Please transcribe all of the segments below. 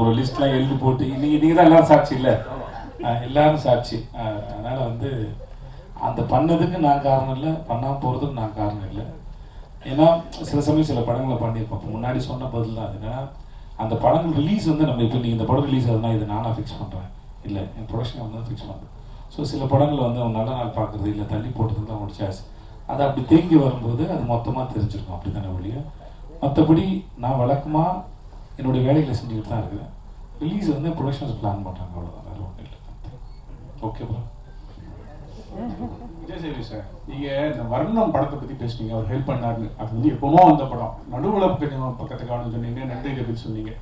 ஒரு லிஸ்ட்லாம் எழுதி போட்டு நீங்கள் நீங்கள் தான் எல்லாரும் சாட்சி இல்லை? எல்லாரும் சாட்சி. அதனால் வந்து அந்த பண்ணதுக்கு நான் காரணம் இல்லை பண்ணாம போகிறதுக்கு நான் காரணம் இல்லை. ஏன்னா சில சமயம் சில படங்களை பண்ணியிருப்போம். முன்னாடி சொன்ன பதில் தான் அது. என்னன்னா அந்த படங்கள் ரிலீஸ் வந்து நம்ம இப்போ நீங்கள் இந்த படம் ரிலீஸ் ஆகுதுன்னா இது நானாக ஃபிக்ஸ் பண்ணுறேன் இல்லை என் ப்ரொடக்ஷன் வந்து ஃபிக்ஸ் பண்ணுறேன் ஸோ சில படங்கள் வந்து அவன் நல்ல நாள் பார்க்குறது இல்லை தள்ளி போட்டது தான் அவனோட சாய்ஸ் அது அப்படி தேங்கி வரும்போது அது மொத்தமாக தெரிஞ்சிருக்கும். அப்படி தானே ஒழிய? மற்றபடி நான் வழக்கமாக என்னுடைய வேலைகளை செஞ்சுக்கிட்டு தான் இருக்குது ரிலீஸ் வந்து ப்ரொடக்ஷன்ஸ் பிளான் பண்ணுறாங்க அவ்வளோதான் வேறு ஒன்றும் இல்லை. ஓகே ப்ரோ விஜய் சேவி சார் நீங்கள் இந்த வர்ணம் படத்தை பற்றி பேசுனீங்க அவர் ஹெல்ப் பண்ணாருன்னு. அது வந்து எப்பவுமோ அந்த படம். நடுவில் கொஞ்சம் பக்கத்து காலம் சொன்னீங்க நன்றி கபில் சொன்னீங்க.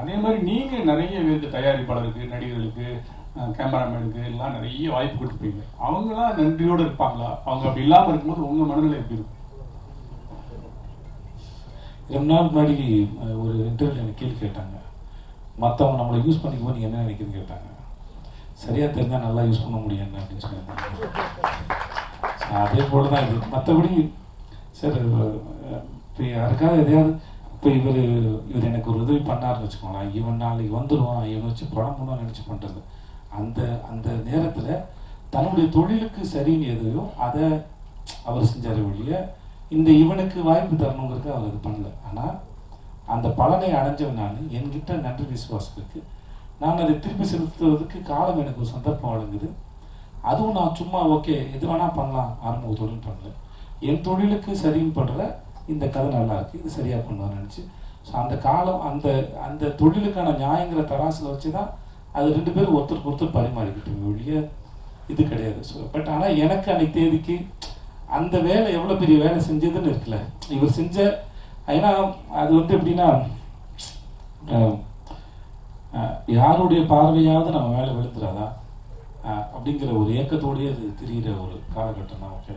அதே மாதிரி நீங்கள் நிறைய பேருக்கு தயாரிப்பாளருக்கு நடிகர்களுக்கு கேமராமேனுக்கு எல்லாம் நிறைய வாய்ப்பு கொடுத்துருப்பீங்க. அவங்களாம் நன்றியோடு இருப்பாங்களா? அவங்க அப்படி இல்லாமல் இருக்கும்போது உங்கள் மனநிலை எப்படி இருக்கும்? ரெண்டு நாள் முன்னாடி ஒரு இன்டர்வியூ எனக்கு கேள்வி கேட்டாங்க. மற்றவங்க நம்மளை யூஸ் பண்ணிக்கும்போது நீங்கள் என்ன நினைக்கிறது கேட்டாங்க. சரியாக தெரிஞ்சால் நல்லா யூஸ் பண்ண முடியும் என்ன அப்படின்னு சொல்லியிருந்தாங்க அதே போல் தான் இது. மற்றபடி சார் இப்போ யாருக்காவது எதையாவது இப்போ இவர் இவர் எனக்கு ஒரு உதவி பண்ணார்னு வச்சுக்கோங்களேன். இவன் நாளைக்கு வந்துடுவான் இவன் வச்சு படம் பண்ண நினச்சி பண்ணுறது அந்த அந்த நேரத்தில் தன்னுடைய தொழிலுக்கு சரின்னு எதையோ அதை அவர் செஞ்சார் ஒழிய இந்த இவனுக்கு வாய்ப்பு தரணுங்கிறது அவர் இது பண்ணல. ஆனால் அந்த பலனை அடைஞ்சவன் நான். என்கிட்ட நன்றி விசுவாசம் இருக்குது நான் அதை திருப்பி செலுத்துவதற்கு காலம் எனக்கு ஒரு சந்தர்ப்பம் வழங்குது. அதுவும் நான் சும்மா ஓகே எது வேணால் பண்ணலாம் ஆரம்ப தொழில் பண்ணல. என் தொழிலுக்கு சரின்னு பண்ற இந்த கதை நல்லா இருக்குது இது சரியாக பண்ணுவான்னு நினச்சி. ஸோ அந்த காலம் அந்த அந்த தொழிலுக்கான நியாயங்கிற தராசில் வச்சு தான் அது ரெண்டு பேரும் ஒருத்தருக்கு ஒருத்தர் பரிமாறிக்கிட்டு ஒழிய இது கிடையாது. ஸோ பட் ஆனால் எனக்கு அன்னைக்கு தேதிக்கு அந்த வேலை எவ்வளோ பெரிய வேலை செஞ்சதுன்னு இருக்குல்ல. இவர் செஞ்ச ஏன்னா அது வந்து எப்படின்னா யாருடைய பார்வையாவது நம்ம வேலை வெளுத்துறாதா அப்படிங்கிற ஒரு ஏக்கத்தோடயே அது தெரிகிற ஒரு காலகட்டம் தான் ஓகே.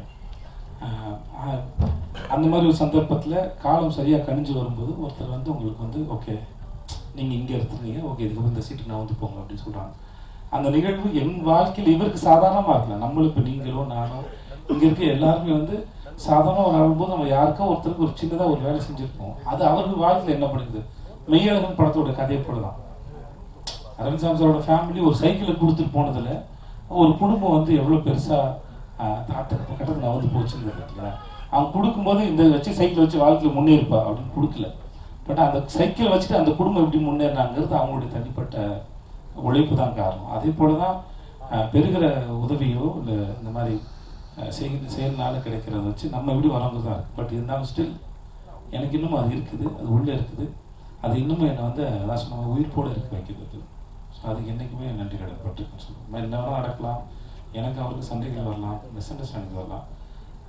அந்த மாதிரி ஒரு சந்தர்ப்பத்தில் காலம் சரியாக கணிஞ்சு வரும்போது ஒருத்தர் வந்து உங்களுக்கு வந்து ஓகே நீங்கள் இங்கே எடுத்துருக்கீங்க ஓகே இதுக்கு இந்த சீட்டு நான் வந்து போங்க அப்படின்னு சொல்கிறாங்க அந்த நிகழ்வு என் வாழ்க்கையில் இவருக்கு சாதாரணமாக இருக்கலாம் நம்மளுக்கு நீங்களோ நானோ இங்கே இருக்க எல்லாருமே வந்து சாதாரண ஒரு நம்ம யாருக்கோ ஒருத்தருக்கு ஒரு சின்னதாக ஒரு வேலை செஞ்சுருப்போம். அது அவர்கள் வாழ்க்கையில் என்ன பண்ணுது? மெய்யழகன் படத்தோட கதையை போல தான் அரவிந்த் சாம்சரோட ஃபேமிலி ஒரு சைக்கிளை கொடுத்துட்டு போனதில் ஒரு குடும்பம் வந்து எவ்வளோ பெருசாக கட்டத்தில் நவந்து போச்சுங்கிறது இருக்குல்ல அவன் கொடுக்கும்போது இந்த வச்சு சைக்கிள் வச்சு வாழ்க்கையில் முன்னேறிப்பா அப்படின்னு கொடுக்கல. பட் அந்த சைக்கிள் வச்சுட்டு அந்த குடும்பம் எப்படி முன்னேறினாங்கிறது அவங்களுடைய தனிப்பட்ட உழைப்பு தான் காரணம். அதே போல தான் பெருகிற பெறுகிற உதவியோ இல்லை இந்த மாதிரி அஹ், செய் செயல்னால கிடைக்கிறத வச்சு நம்ம எப்படி வரவங்க தான் இருக்குது பட் இருந்தாலும் ஸ்டில் எனக்கு இன்னும் அது இருக்குது அது உள்ளே இருக்குது. அது இன்னமும் என்னை வந்து அதான் சொன்ன உயிர்ப்போடு இருக்க வைக்கிறது ஸோ அதுக்கு என்றைக்குமே நன்றி கடன்பட்டிருக்கேன் சொல்லுவேன் என்ன வேணால் நடக்கலாம். எனக்கு அவருக்கு சண்டைகள் வரலாம் மிஸ் அண்டர்ஸ்டாண்டிங் வரலாம்.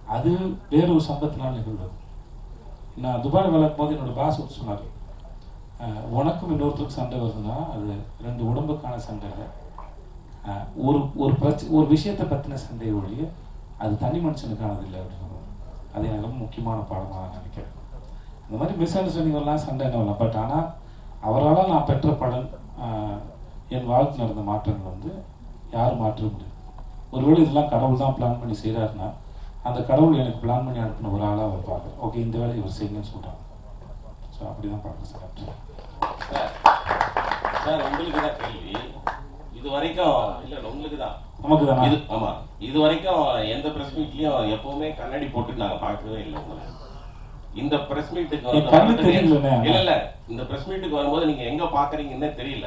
அது வேறு ஒரு சம்பத்தினால் நிகழ்வது நான் துபாய் வளர்க்கும் போது என்னோடய பாஸ் வந்து சொன்னார் உனக்கும் இன்னொருத்தருக்கும் சண்டை வருதுன்னா அது ரெண்டு உடம்புக்கான சண்டை இல்லை ஒரு ஒரு பிரச்ச ஒரு விஷயத்தை பற்றின சண்டை ஒழிய அது தனி மனுஷனுக்கானது இல்லை அப்படின்னு அது எனக்கு ரொம்ப முக்கியமான பாடமாக நான் நினைக்கிறேன். இந்த மாதிரி மிஸ் அண்டர்ஸ்டாண்டிங் வரலாம் சண்டை என்ன வரலாம் பட் ஆனால் அவரால் நான் பெற்ற பலன் என் வாழ்க்கையில் நடந்த மாற்றங்கள் வந்து யாரும் மாற்ற முடியாது ஒருவேளை இதெல்லாம் கடவுள் தான் பிளான் பண்ணி செய்கிறாருன்னா அந்த கடவுள் எனக்கு பிளான் பண்ணி அனுப்பின ஒரு ஆளாக அவர் பார்க்குறேன் ஓகே இந்த வேலையை இவர் செய்யுங்கன்னு சொல்கிறாங்க ஸோ அப்படி தான் பார்க்குறேன் சார் சார் உங்களுக்கு தான் கேள்வி. இது வரைக்கும் இல்லை உங்களுக்கு தான். நமக்கு தானே இது ஆமா. இது வரைக்கும் எந்த பிரஸ் மீட்லயும் எப்பவுமே கண்ணாடி போட்டு நாங்க பார்க்கவே இல்லை உங்களை. இந்த பிரஸ் மீட்டுக்கு. இல்ல இல்ல. இந்த பிரஸ் மீட்டுக்கு வரும்போது நீங்க எங்க பாக்குறீங்கன்னு தெரியல.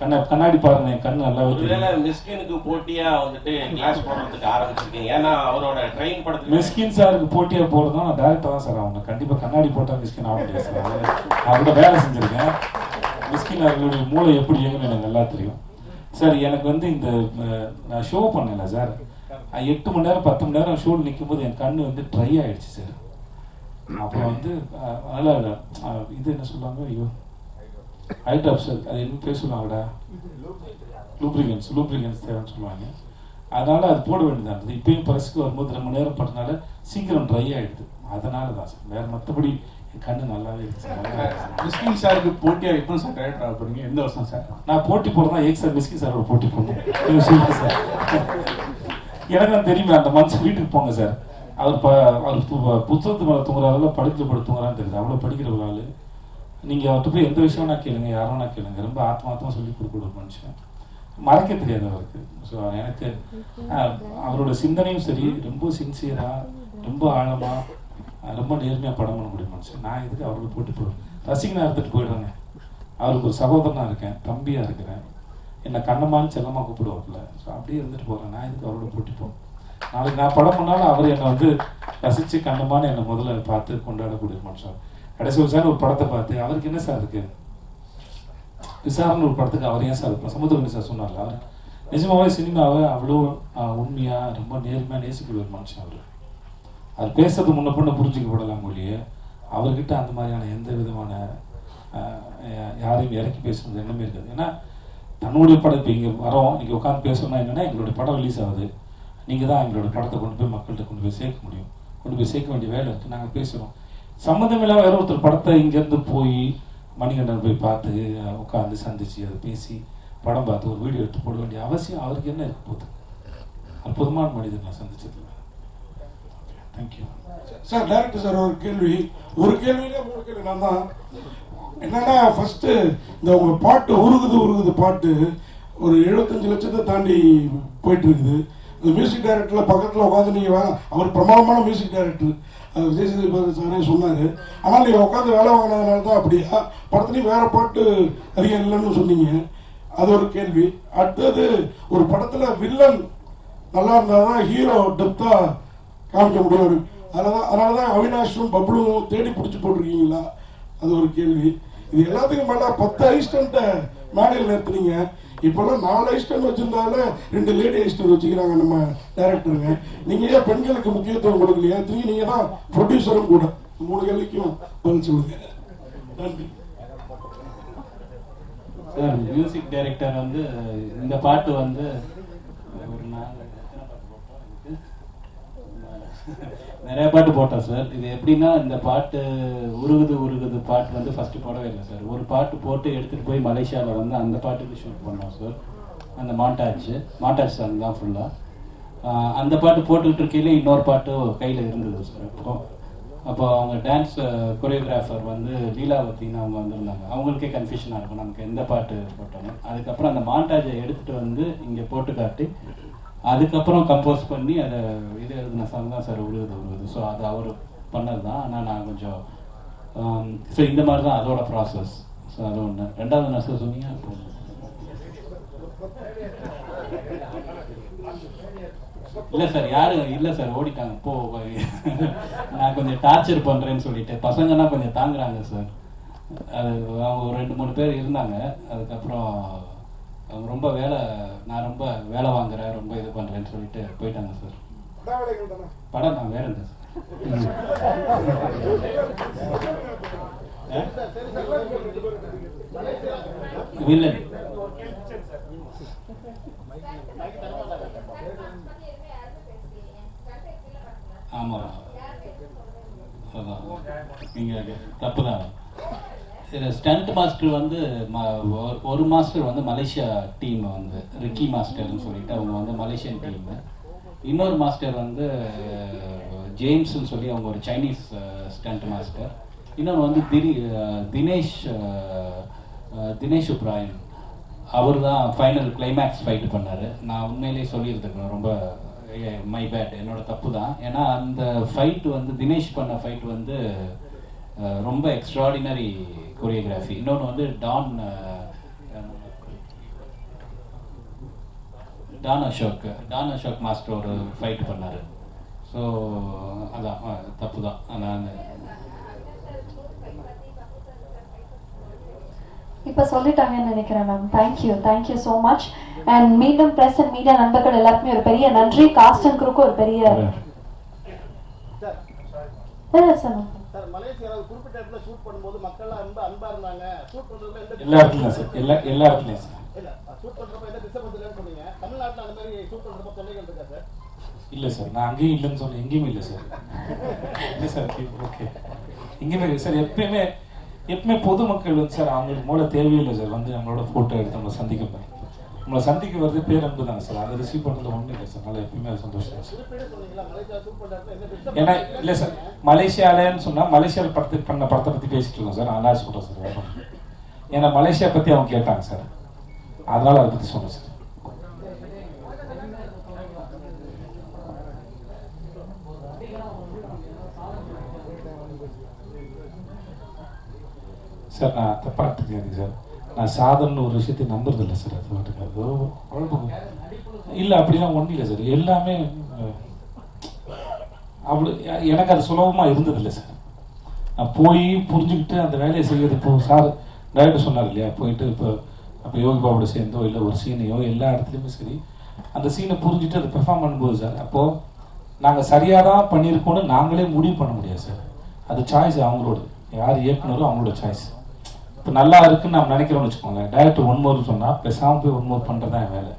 கண்ணா கண்ணாடி பாருங்க கண்ணு நல்லாவே ஒருவேளை மிஸ்கினுக்கு போட்டியா வந்துட்டு கிளாஸ் போடுறதுக்கு ஆரம்பிச்சிருக்கீங்க. ஏன்னா அவரோட ட்ரெயின் படத்துல மிஸ்கின் சாருக்கு போட்டியாக போகிறதும் நான் டேரக்டாக தான் சார் ஆகணும். கண்டிப்பாக கண்ணாடி போட்டால் மிஸ்கின் ஆக முடியாது சார். கூட வேலை செஞ்சுருக்கேன். மிஸ்கின் அவர்களுடைய மூளை எப்படி இயங்குன்னு எனக்கு நல்லா தெரியும். சார் எனக்கு வந்து இந்த நான் ஷோ பண்ணல சார். எட்டு மணி நேரம் பத்து மணி நேரம் ஷோவில் நிற்கும்போது என் கண்ணு வந்து ட்ரை ஆயிடுச்சு சார். அப்புறம் வந்து அதனால அஹ், இது என்ன சொல்லுவாங்க? ஐயோ. Height sir. அது என்ன பேர் சொல்லுவாங்கடா? லூப்ரிகன்ஸ் லூப்ரிகன்ஸ் தேவைன்னு சொல்லுவாங்க. அதனால அது போட வேண்டியதாக இருந்தது. இப்பயும் பிரஸ்க்கு வரும்போது ரொம்ப நேரம் பட்டனால சீக்கிரம் ட்ரை ஆயிடுது. அதனால தான் சார். வேற மற்றபடி கண்ணு நல்லாவே சார். சார். மிஸ்கின் சாருக்கு போட்டியா எப்போ சார் டைரக்டர் ஆக போறீங்க? எந்த வருஷம் சார்? நான் போட்டி போடுறதா ஏக் சார் மிஸ்கி சாரோட போட்டி போடணும் சொல்லுங்க சார். எனக்கு தான் தெரியுமே அந்த மனுஷன் வீட்டுக்கு போங்க சார். அவர் ப அவர் புத்தகத்து மேலே தூங்குறாருல படுக்கல படுத்து தூங்குறான்னு தெரியுது. அவ்வளோ படிக்கிற ஒரு ஆள். நீங்கள் அவர்கிட்ட போய் எந்த விஷயம் நான் கேளுங்க நான் கேளுங்க. ரொம்ப ஆத்மார்த்தமாக சொல்லி கொடுக்குற ஒரு மனுஷன். மறக்க தெரியாது அவருக்கு. ஸோ எனக்கு அவரோட சிந்தனையும் சரி ரொம்ப சின்சியராக ரொம்ப ஆழமாக ரொம்ப நேர்மையாக படம் பண்ணக்கூடிய மனுஷன். நான் இதுக்கு அவரோட போட்டி போடுவேன் ரசிகனாக இருந்துட்டு போயிடுவேங்க அவருக்கு ஒரு சகோதரனாக இருக்கேன் தம்பியாக இருக்கிறேன். என்னை கண்ணமான்னு செல்லமாக கூப்பிடுவாப்புல. ஸோ அப்படியே இருந்துட்டு போகிறேன் நான் இதுக்கு அவரோட போட்டி நாளைக்கு நான் படம் பண்ணாலும் அவர் என்னை வந்து ரசித்து கண்ணமான்னு என்னை முதல்ல பார்த்து கொண்டாடக்கூடிய மனுஷன். கடைசி ஒரு சார் ஒரு படத்தை பார்த்து அவருக்கு என்ன சார் இருக்குது விசாரணை ஒரு படத்துக்கு அவர் ஏன் சார் இப்போ சமுத்திரமணி சார் சொன்னார்ல அவர். நிஜமாவே சினிமாவை அவ்வளோ உண்மையாக ரொம்ப நேர்மையாக நேசிக்கூடிய ஒரு மனுஷன் அவர். அது பேசுறது முன்ன பொண்ணு புரிஞ்சுக்கப்படலாம் ஒழிய அவர்கிட்ட அந்த மாதிரியான எந்த விதமான யாரையும் இறக்கி பேசுறது எண்ணமே இருக்காது. ஏன்னா தன்னுடைய படம் இப்போ இங்கே வரோம் இங்கே உட்காந்து பேசணும்னா என்னென்னா எங்களுடைய படம் ரிலீஸ் ஆகுது. நீங்கள் தான் எங்களோட படத்தை கொண்டு போய் மக்கள்கிட்ட கொண்டு போய் சேர்க்க முடியும். கொண்டு போய் சேர்க்க வேண்டிய வேலை இருக்குது நாங்கள் பேசுகிறோம் சம்மந்தம் இல்லாமல் வேற ஒருத்தர் படத்தை இங்கேருந்து போய் மணிகண்டன் போய் பார்த்து உட்காந்து சந்திச்சு அதை பேசி படம் பார்த்து ஒரு வீடியோ எடுத்து போட வேண்டிய அவசியம் அவருக்கு என்ன இருக்க போகுது? அற்புதமான மனிதன் நான் சந்திச்சதில்லை thank you sir director sir ஒரு கேள்வி. ஒரு கேள்வியிலே மூணு கேள்வி. நான் தான். என்னன்னா ஃபஸ்ட்டு இந்த உங்கள் பாட்டு உருகுது உருகுது பாட்டு. ஒரு எழுபத்தஞ்சு லட்சத்தை தாண்டி போயிட்டு இருக்குது இந்த மியூசிக் டைரக்டரில் பக்கத்தில் உட்காந்து நீங்கள் வேலை அவர் பிரமாதமான மியூசிக் டைரக்டர் விஜய் சேதுபதி சாரே சொன்னார். ஆனால் நீங்கள் உட்காந்து வேலை வாங்கினதுனால தான் அப்படியா? படத்துலேயும் வேறு பாட்டு அதிகம் இல்லைன்னு சொன்னீங்க. அது ஒரு கேள்வி. அடுத்தது ஒரு படத்தில் வில்லன் நல்லா இருந்தால் தான் ஹீரோ டெப்த்தாக காமிக்க முடியாது. அதனால தான் அதனால தான் அவினாஷும் பப்ளுவும் தேடி பிடிச்சி போட்டிருக்கீங்களா? அது ஒரு கேள்வி. இது எல்லாத்துக்கும் மேலே பத்து அசிஸ்டண்ட்டை மேடையில் நிறுத்துனீங்க. இப்போல்லாம் நாலு ஐஸ்டன் வச்சிருந்தாலே ரெண்டு லேடி ஐஸ்டன் வச்சுக்கிறாங்க நம்ம டேரக்டருங்க நீங்கள் ஏன் பெண்களுக்கு முக்கியத்துவம் கொடுக்கலையா? திரும்பி நீங்கள் தான் ப்ரொடியூசரும் கூட. மூணு கேள்விக்கும் பதில் சொல்லுங்க. நன்றி. சார் மியூசிக் டைரக்டர் வந்து இந்த பாட்டு வந்து ஒரு நாலு எத்தனை பாட்டு போட்டோம் இதுக்கு? நிறைய பாட்டு போட்டோம் சார் இது எப்படின்னா இந்த பாட்டு உருகுது உருகுது பாட்டு வந்து ஃபர்ஸ்ட் போடவே இல்லை சார் ஒரு பாட்டு போட்டு எடுத்துட்டு போய் மலேசியாவில் வந்து அந்த பாட்டுக்கு ஷூட் பண்ணோம் சார் அந்த மாண்டாச்சு மாண்டாச்சு சாங் தான் ஃபுல்லாக அந்த பாட்டு போட்டுக்கிட்டு இருக்கையில இன்னொரு பாட்டு கையில் இருந்தது சார் அப்போ அப்போ அவங்க டான்ஸ் கொரியோகிராஃபர் வந்து லீலாவத்தின்னு அவங்க வந்திருந்தாங்க. அவங்களுக்கே கன்ஃபியூஷனாக இருக்கும் நமக்கு எந்த பாட்டு போட்டோன்னு அதுக்கப்புறம் அந்த மாண்டாஜை எடுத்துகிட்டு வந்து இங்கே போட்டு காட்டி அதுக்கப்புறம் கம்போஸ் பண்ணி அதை இது எழுதின சாங் தான் சார் உழுவுது உழுவுது ஸோ அது அவர் பண்ணது தான் ஆனால் நான் கொஞ்சம் um, ஸோ இந்த மாதிரி தான் அதோட ப்ராசஸ் ஸோ அது ஒன்று ரெண்டாவது என்ன சார் சொன்னீங்க? அப்போ இல்லை சார் யாரும் இல்லை சார் ஓடிட்டாங்க. போ நான் கொஞ்சம் டார்ச்சர் பண்ணுறேன்னு சொல்லிட்டு. பசங்கன்னா கொஞ்சம் தாங்குறாங்க சார் அது அவங்க ஒரு ரெண்டு மூணு பேர் இருந்தாங்க. அதுக்கப்புறம் ரொம்ப வேலை நான் ரொம்ப வேலை வாங்குறேன் ரொம்ப இது பண்ணுறேன்னு சொல்லிட்டு போயிட்டாங்க சார். படம் நான் வேற சார். வில்லன். ஆமாம் அதான். நீங்கள் தப்பு தான். ஸ்டண்ட் மாஸ்டர் வந்து ஒரு- ஒரு மாஸ்டர் வந்து மலேசியா டீம் வந்து ரிக்கி மாஸ்டர்னு சொல்லிட்டு அவங்க வந்து மலேசியன் டீம் இன்னொரு மாஸ்டர் வந்து ஜேம்ஸ்னு சொல்லி அவங்க ஒரு சைனீஸ் ஸ்டண்ட் மாஸ்டர் இன்னொன்று வந்து திரி தினேஷ் தினேஷ் உப்ராயன். அவர் தான் ஃபைனல் கிளைமேக்ஸ் ஃபைட் பண்ணார். நான் உண்மையிலேயே சொல்லியிருந்துருக்கேன் ரொம்ப மை பேட் என்னோட தப்பு தான். ஏன்னா அந்த ஃபைட் வந்து தினேஷ் பண்ண ஃபைட் வந்து ரொம்ப எக்ஸ்ட்ராடினரி கொரியோகிராஃபி இன்னொன்று வந்து Don Don Ashok Don Ashok master ஒரு ஃபைட் பண்ணார். ஸோ அதான் தப்பு தான் நான் இப்ப சொல்லிட்டாங்கன்னு நினைக்கிறேன் ma'am thank you thank you so much and மீண்டும் பிரஸ் அண்ட் மீடியா நண்பர்கள் எல்லாருக்குமே ஒரு பெரிய நன்றி. காஸ்ட் அண்ட் குரூக்கு ஒரு பெரிய சார் சார் மலேசியாவில் குறிப்பிட்ட இடத்துல ஷூட் பண்ணும்போது மக்கள்லாம் ரொம்ப அன்பா இருந்தாங்க. ஷூட் பண்றதுல எந்த எல்லா இடத்துலையும் சார் எல்லா எல்லா இடத்துலையும் சார். இல்ல ஷூட் பண்றப்ப எந்த டிஸ்டர்பன்ஸ் இல்லைன்னு சொன்னீங்க. தமிழ்நாட்டுல அந்த மாதிரி ஷூட் பண்றப்ப தொல்லைகள் இருக்கா சார்? இல்லை சார் நான் அங்கேயும் இல்லைன்னு சொன்னேன் எங்கேயுமே இல்லை சார். இல்லை சார் ஓகே எங்கேயுமே இல்லை சார் எப்பயுமே எப்பயுமே பொதுமக்கள் வந்து சார் அவங்களுக்கு மூல தேவையில்லை சார் வந்து நம்மளோட ஃபோட்டோ எடுத்து நம்மளை சந்திக்க உங்களை சந்திக்க வருது பேரன்பு தானே சார். அதை ரிசீவ் பண்ணுறது ஒன்றும் இல்லை சார். நல்லா எப்பயுமே அது சந்தோஷம் சார். ஏன்னா இல்லை சார். மலேசியாலன்னு சொன்னால் மலேசியாவில் படத்தை பண்ண படத்தை பற்றி பேசிட்டு இருக்கோம் சார். நல்லா சொல்கிறேன் சார் ஏன்னா மலேசியா பற்றி அவங்க கேட்டாங்க சார். அதனால் அதை பற்றி சொன்னேன் சார். சார் நான் தப்பாக எடுத்துக்காதீங்க சார். நான் சாதனை ஒரு விஷயத்தை நம்புறதில்லை சார் அது மட்டும் அது குழப்பம். இல்லை அப்படிலாம் ஒன்றும் இல்லை சார். எல்லாமே அவ்வளோ எனக்கு அது சுலபமாக இருந்ததில்லை சார். நான் போய் புரிஞ்சுக்கிட்டு அந்த வேலையை செய்யறது இப்போ சார் டைரக்டர் சொன்னார் இல்லையா? போயிட்டு இப்போ அப்போ யோகி பாபோட சேர்ந்தோ இல்லை ஒரு சீனையோ எல்லா இடத்துலையுமே சரி. அந்த சீனை புரிஞ்சுட்டு அதை பெர்ஃபார்ம் பண்ணும்போது சார் அப்போது நாங்கள் சரியாக தான் பண்ணியிருக்கோம்னு நாங்களே முடிவு பண்ண முடியாது சார். அது சாய்ஸ் அவங்களோட. யார் இயக்குனரோ அவங்களோட சாய்ஸ் இப்போ நல்லா இருக்குன்னு நம்ம நினைக்கிறோம்னு வச்சுக்கோங்க டேரக்டர் ஒன் மோர் சொன்னால் பேசாமல் போய் ஒன் மோர் பண்ணுறது தான் என் வேலை.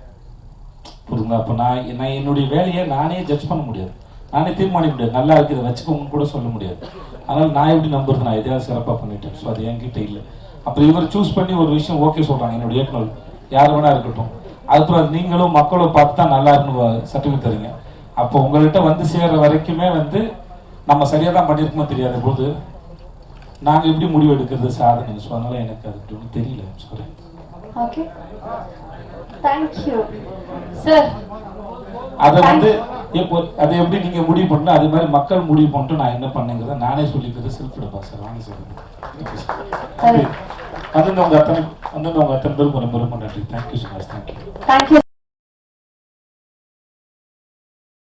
புரியுங்களா அப்போ நான் நான் என்னுடைய வேலையை நானே ஜட்ஜ் பண்ண முடியாது. நானே தீர்மானிக்க முடியாது. நல்லா இருக்குது இதை வச்சுக்கோங்கன்னு கூட சொல்ல முடியாது. அதனால் நான் எப்படி நம்புறது? நான் எதையாவது சிறப்பாக பண்ணிட்டேன். ஸோ அது என்கிட்ட இல்லை. அப்புறம் இவர் சூஸ் பண்ணி ஒரு விஷயம் ஓகே சொல்கிறாங்க என்னுடைய இயக்குனர் யார் வேணா இருக்கட்டும். அதுக்கப்புறம் நீங்களும் மக்களும் பார்த்து தான் நல்லா இருக்குன்னு சர்டிஃபிகேட் தரீங்க. அப்போ உங்கள்கிட்ட வந்து சேர்ற வரைக்குமே வந்து நம்ம சரியாக தான் பண்ணியிருக்கோமோ தெரியாத போது நாங்கள் எப்படி முடிவு எடுக்கிறது சாதனை? ஸோ அதனால எனக்கு அது ஒன்றும் தெரியல. சாரி ஓகே தேங்க்யூ சார் அதை வந்து இப்போ அதை எப்படி நீங்க முடிவு பண்ணணும்? அதே மாதிரி மக்கள் முடிவு பண்ணிட்டு நான் என்ன பண்ணுங்கிறத நானே சொல்லிக்கிறது செல்ஃப் எடுப்பா சார் வாங்க சார் சரி. வந்திருந்தவங்க அத்தனை வந்திருந்தவங்க அத்தனை பேருக்கு ரொம்ப ரொம்ப நன்றி. Thank you so much thank you thank you